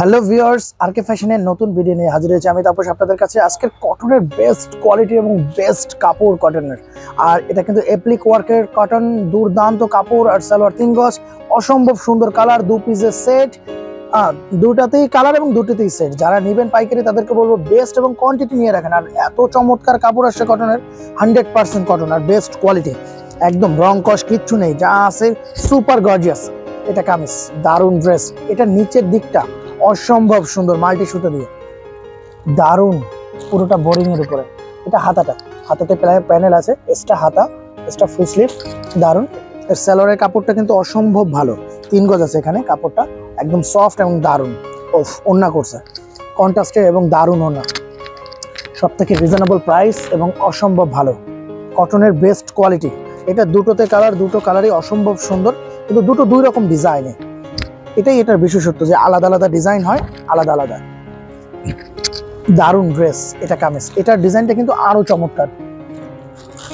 Hello viewers, আরকে ফ্যাশনের নতুন video নিয়ে হাজির হয়েছে। আমি তাপস, আপনাদের কাছে আজকের কটনের বেস্ট কোয়ালিটি এবং বেস্ট কাপড় কটনের আর এটা কিন্তু এপ্লিক ওয়ার্কের কটন দুর্দান্ত কাপড় আর সালোয়ার তিন গজ, অসম্ভব সুন্দর কালার দু পিসের সেট দুটাতেই কালার এবং দুটিতেই সেট যারা নেবেন পাইকারি, তাদেরকে বলব বেস্ট এবং কোয়ান্টিটি নিয়ে রাখেন। আর এত চমৎকার কাপড় আসছে কটনের হান্ড্রেড পার্সেন্ট কটন আর বেস্ট কোয়ালিটি একদম রং কস কিচ্ছু নেই, যা আছে সুপার গর্জিয়াস এটা কামিজ, দারুণ ড্রেস এটা নিচের দিকটা। অসম্ভব সুন্দর মাল্টি সুতো দিয়ে। দারুণ, পুরোটা বোরিং এর উপরে। এটা হাতাটা। হাতাতে প্যানেল আছে। এক্সট্রা হাতা এক্সট্রা ফুল দারুণ। এর স্যালোয়ারের কাপড়টা কিন্তু অসম্ভব ভালো। তিন গজ আছে এখানে কাপড়টা। একদম সফট এবং দারুণ। ওফ ওন্না করছে। কন্ট্রাস্টের এবং দারুণ ওন্না সব থেকে রিজনেবল প্রাইস এবং অসম্ভব ভালো। কটনের বেস্ট কোয়ালিটি এটা দুটোতে কালার দুটো কালারই অসম্ভব সুন্দর। কিন্তু দুটো দুই রকম ডিজাইনে এটাই এটার বিশেষত্ব যে আলাদা আলাদা ডিজাইন হয়, আলাদা আলাদা। দারুণ ড্রেস, এটা কামিজ। এটার ডিজাইনটা কিন্তু আরও চমৎকার।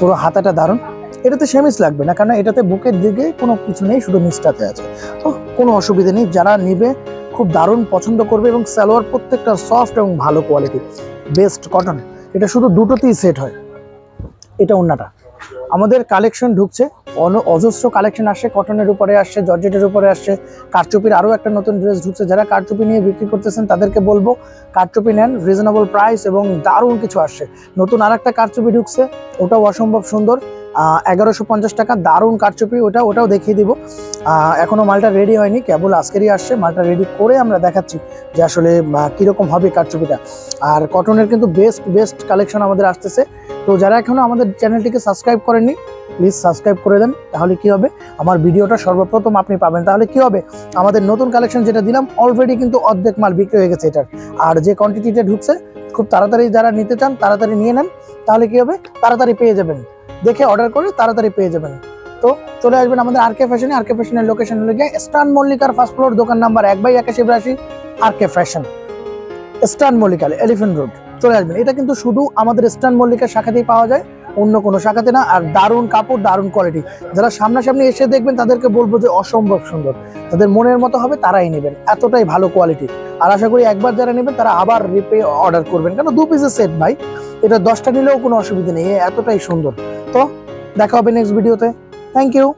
পুরো হাতাটা দারুণ। এটাতে সেমিস লাগবে না কারণ এটাতে বুকের দিকে কোনো কিছু নেই, শুধু মিসটাতে আছে। তো কোনো অসুবিধা নেই, যারা নিবে, খুব দারুণ পছন্দ করবে এবং সালোয়ার প্রত্যেকটা সফট এবং ভালো কোয়ালিটি। Best cotton. এটা শুধু দুটোতেই সেট হয়। এটা অন্যটা আমাদের কালেকশন ঢুকছে অজস্র কালেকশন আসছে কটনের উপরে আসছে জর্জেটের উপরে আসছে কারচুপির আরও একটা নতুন ড্রেস ঢুকছে। যারা কারচুপি নিয়ে বিক্রি করতেছেন তাদেরকে বলব কারচুপি নেন রিজনেবল প্রাইস এবং দারুণ কিছু আসছে নতুন আর একটা কারচুপি ঢুকছে ওটাও অসম্ভব সুন্দর। এগারোশো পঞ্চাশ টাকা দারুণ কারচুপি ওটা ওটাও দেখিয়ে দিব। আহ, এখনও মালটা রেডি হয়নি কেবল আজকেরই আসছে মালটা রেডি করে আমরা দেখাচ্ছি যে আসলে কীরকম হবে কারচুপিটা। আর কটনের কিন্তু বেস্ট বেস্ট কালেকশন আমাদের আসতেছে। তো যারা এখনও আমাদের চ্যানেলটিকে সাবস্ক্রাইব করেননি প্লিজ সাবস্ক্রাইব করে দেন, তাহলে কি হবে? আমার ভিডিওটা সর্বপ্রথম আপনি পাবেন। তাহলে কি হবে? আমাদের নতুন কালেকশন যেটা দিলাম অলরেডি কিন্তু অর্ধেক মাল বিক্রি হয়ে গেছে এটার। আর যে কোয়ান্টিটিটা ঢুকছে, খুব তাড়াতাড়ি যারা নিতে চান, তাড়াতাড়ি নিয়ে নেন, তাহলে কি হবে? তাড়াতাড়ি পেয়ে যাবেন। দেখে অর্ডার করে তাড়াতাড়ি পেয়ে যাবেন। তো চলে আসবেন আমাদের আরকে ফ্যাশনে আরকে ফ্যাশনের লোকেশন হলো গিয়ে স্টান মল্লিকার ফার্স্ট ফ্লোর দোকান নাম্বার এক বাই একাশি বিরাশি আরকে ফ্যাশন স্টান মল্লিকার এলিফেন্ট রোড চলে আসবেন। এটা কিন্তু শুধু আমাদের স্টান মল্লিকার শাখাতেই পাওয়া যায়। অন্য কোনো শাখাতে না, আর দারুণ কাপড়, দারুণ কোয়ালিটি যারা সামনাসামনি এসে দেখবেন, তাদেরকে বলব যে অসম্ভব সুন্দর। তাদের মনের মতো হবে, তারাই নেবেন। এতটাই ভালো কোয়ালিটি আর আশা করি একবার যারা নেবেন, তারা আবার রিপে অর্ডার করবেন। কেন? দু পিসের সেট ভাই। এটা দশটা নিলেও কোনো অসুবিধা নেই এতটাই সুন্দর। তো, দেখা হবে নেক্সট ভিডিওতে থ্যাংক ইউ